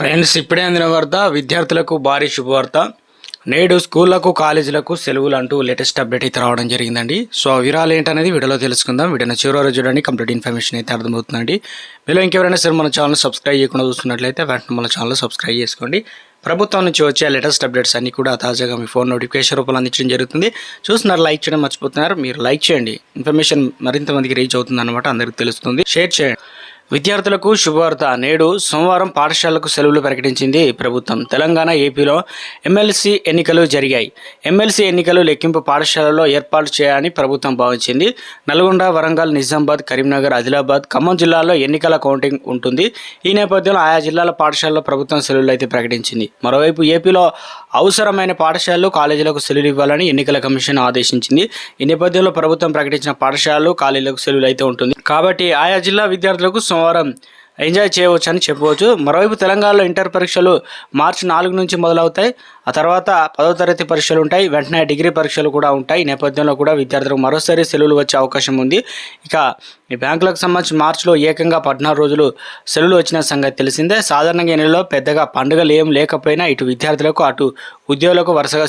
Friends ఇప్పుడే అందిన వార్త విద్యార్థులకు భారీ శుభవార్త. నేడు స్కూళ్ళకు కాలేజీలకు సెలవులు అంటూ లేటెస్ట్ అప్డేట్ అయితే రావడం జరిగిందండి. సో విరాలు వివరాలు ఏంటనేది వీడియోలో తెలుసుకుందాం. వీడియో చివరి వరకు చూడండి కంప్లీట్ ఇన్ఫర్మేషన్ అయితే అర్థమవుతుందండి. మీలో ఇంకెవరైనా సరే మన ఛానల్ సబ్స్క్రైబ్ చేయకుండా చూస్తున్నట్లయితే వెంటనే మన ఛానల్ సబ్స్క్రైబ్ చేసుకోండి. ప్రభుత్వం నుంచి వచ్చే లేటెస్ట్ అప్డేట్స్ అన్ని కూడా తాజాగా మీ ఫోన్ నోటిఫికేషన్ రూపంలో అందించడం జరుగుతుంది. చూస్తున్నారు లైక్ చేయడం మర్చిపోతున్నారు మీరు లైక్ చేయండి. ఇన్ఫర్మేషన్ మరింత మందికి రీచ్ అవుతుంది అనమాట అందరికి తెలుస్తుంది. షేర్ చేయండి. విద్యార్థులకు శుభవార్త. నేడు సోమవారం పాఠశాలకు సెలవులు ప్రకటించింది ప్రభుత్వం. తెలంగాణ ఏపీలో ఎమ్మెల్సీ ఎన్నికలు జరిగాయి. ఎమ్మెల్సీ ఎన్నికలు లెక్కింపు పాఠశాలలో ఏర్పాటు చేయాలని ప్రభుత్వం భావించింది. నల్గొండ వరంగల్ నిజామాబాద్ కరీంనగర్ ఆదిలాబాద్ ఖమ్మం జిల్లాల్లో ఎన్నికల కౌంటింగ్ ఉంటుంది. ఈ నేపథ్యంలో ఆయా జిల్లాల పాఠశాలలో ప్రభుత్వం సెలవులు అయితే ప్రకటించింది. మరోవైపు ఏపీలో అవసరమైన పాఠశాలలు కాలేజీలకు సెలవులు ఇవ్వాలని ఎన్నికల కమిషన్ ఆదేశించింది. ఈ నేపథ్యంలో ప్రభుత్వం ప్రకటించిన పాఠశాలలు కాలేజీలకు సెలవులు అయితే ఉంటుంది. కాబట్టి ఆయా జిల్లా విద్యార్థులకు సోమవారం ఎంజాయ్ చేయవచ్చు అని చెప్పవచ్చు. మరోవైపు తెలంగాణలో ఇంటర్ పరీక్షలు మార్చి నాలుగు నుంచి మొదలవుతాయి. ఆ తర్వాత పదో తరగతి పరీక్షలు ఉంటాయి. వెంటనే డిగ్రీ పరీక్షలు కూడా ఉంటాయి. నేపథ్యంలో కూడా విద్యార్థులకు మరోసారి సెలవులు వచ్చే అవకాశం ఉంది. ఇక ఈ బ్యాంకులకు సంబంధించి మార్చిలో ఏకంగా పద్నాలుగు రోజులు సెలవులు వచ్చిన సంగతి తెలిసిందే. సాధారణంగా ఈ నెలలో పెద్దగా పండుగలు ఏం లేకపోయినా ఇటు విద్యార్థులకు అటు ఉద్యోగులకు వరుసగా